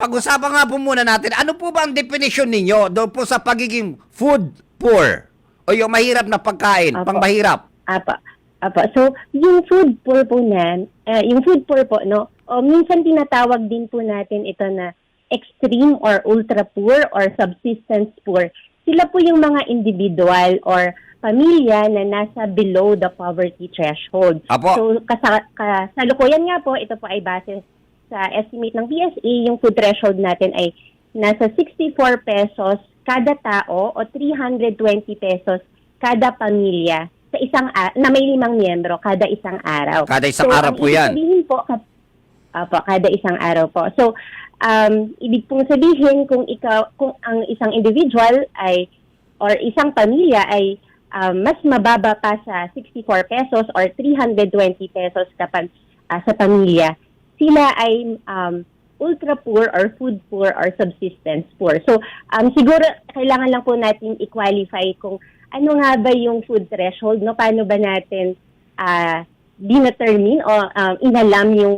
Pag-usapan nga po muna natin, ano po ba ang definition ninyo doon po sa pagiging food poor? O yung mahirap na pagkain, Apo. pang mahirap? Apa. Apa. So, yung food poor po na, eh, yung food poor po, no, o minsan tinatawag din po natin ito na extreme or ultra poor or subsistence poor. Sila po yung mga individual or pamilya na nasa below the poverty threshold. Apo. So, kasa, kasalukuyan nga po, ito po ay base sa estimate ng PSA, yung food threshold natin ay nasa 64 pesos kada tao o 320 pesos kada pamilya sa isang na may limang miyembro kada isang araw. Kada isang So, araw po yan. Sabihin po, ka- kada isang araw po. So, um, ibig pong sabihin kung ikaw, kung ang isang individual ay or isang pamilya ay um, mas mababa pa sa 64 pesos or 320 pesos kapag ah, sa pamilya, sila ay um, ultra poor or food poor or subsistence poor. So, um, siguro kailangan lang po natin i-qualify kung ano nga ba yung food threshold, no? Paano ba natin ah dinatermine o um, inalam yung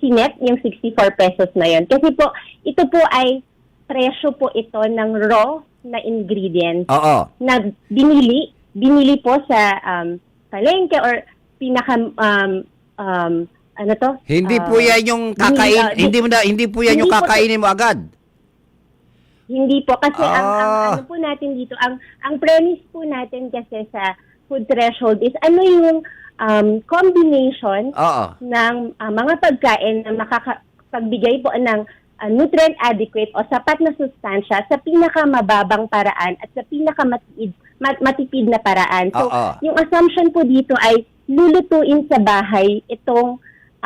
sinet, yung 64 pesos na yon. Kasi po, ito po ay presyo po ito ng raw na ingredients Oo. na binili, binili po sa um, palengke or pinaka, um, um, ano to? Hindi Ah, po yan yung kakain, binili- ah, hindi mo na, hindi po yan yung Hindi kakainin mo agad. Hindi po kasi ang, ang Ah. ano po natin dito ang ang premise po natin kasi sa food threshold is ano yung um, combination Oo. ng ah, mga pagkain na makakapagbigay po ng ah, nutrient adequate o sapat na sustansya sa pinakamababang paraan at sa pinakamatipid mat- matipid na paraan. So, Oo. yung assumption po dito ay lulutuin sa bahay itong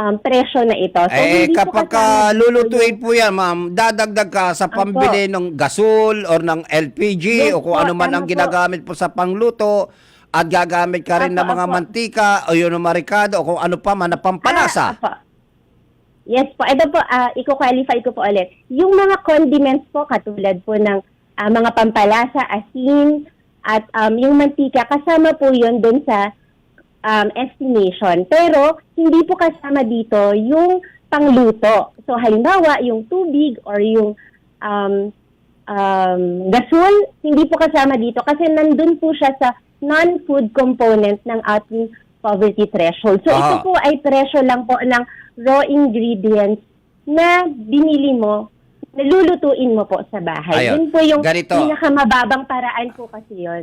um, presyo na ito. So, eh, hindi po kapag kasama ka lulutuin po yan, ma'am, dadagdag ka sa Apo. pambili ng gasol or ng LPG Yes o kung po, ano man ang po. ginagamit po sa pangluto at gagamit ka rin Apo, ng mga apo. mantika o yun ng marikado o kung ano pa man na pampalasa. Ah, apo. Yes po. Ito po, ah, i-qualify ko po ulit. Yung mga condiments po, katulad po ng ah, mga pampalasa, asin, at um, yung mantika, kasama po yun dun sa um, estimation. Pero, hindi po kasama dito yung pangluto. So, halimbawa, yung tubig or yung um, um, gasol, hindi po kasama dito kasi nandun po siya sa non-food component ng ating poverty threshold. So, ito Ah. po ay presyo lang po ng raw ingredients na binili mo, nalulutuin mo po sa bahay. Ayun. Yun po yung Ganito. pinakamababang paraan po kasi yun.